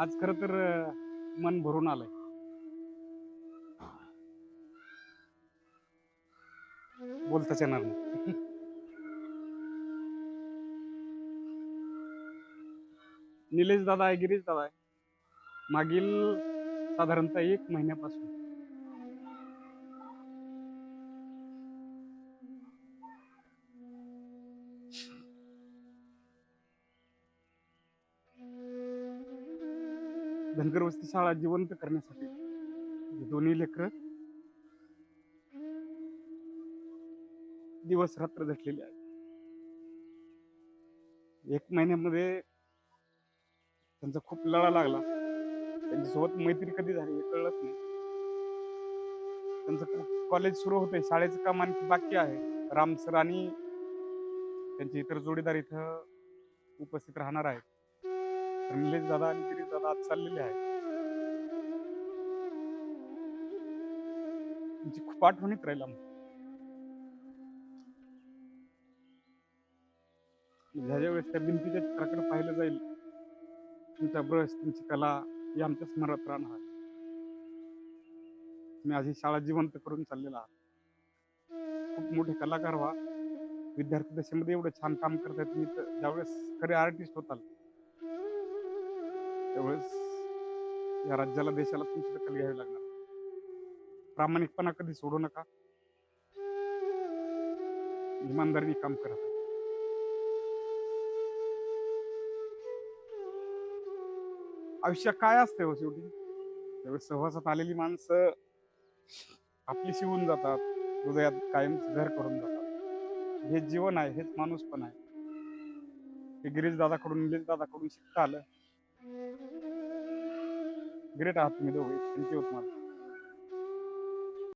आज खर तर मन भरून आलंय. बोलताच येणार नाही. निलेश दादा आहे गिरीश दादा आहे. मागील साधारणतः एक महिन्यापासून. धनगर वस्ती शाळा जिवंत करण्यासाठी. दोन्ही लेकर दिवस रात्र झटलेले आहेत. एक महिन्यामध्ये त्यांचा खूप लढा लागला. त्यांच्यासोबत मैत्री कधी झाली हे कळलंच नाही. त्यांचं कॉलेज सुरू होते. शाळेचं काम आणखी बाकी आहे. राम सर आणि त्यांचे इतर जोडीदार इथं उपस्थित राहणार आहेत. निलेश दादा आणि गिरीश दादा आज चाललेले आहेत तुमची खूप आठवणीत राहील ज्या ज्या वेळेस त्या भिंतीच्या चित्राकडे पाहिलं जाईल तुमचा ब्रश तुमची कला ही आमच्या स्मरणात राहणार. तुम्ही आज ही शाळा जिवंत करून चाललेला आहात. खूप मोठे कलाकार व्हा. विद्यार्थी दशेमध्ये एवढं छान काम करताय तुम्ही. तर ज्यावेळेस खरे आर्टिस्ट होताल त्यावेळेस या राज्याला देशाला तुमची दखल घ्यावी लागणार. प्रामाणिकपणा कधी सोडू नका. इमानदारीने काम करत आयुष्य काय असते हो शेवटी? त्यावेळेस सहवासात आलेली माणसं आपली शिवून जातात. हृदयात कायम घर करून जातात. हे जीवन आहे हेच माणूस पण आहे. हे गिरीश दादाकडून निलेश दादाकडून शिकता आलं. ग्रेट आहात तुम्ही दोघे थँक्यू तुम्हाला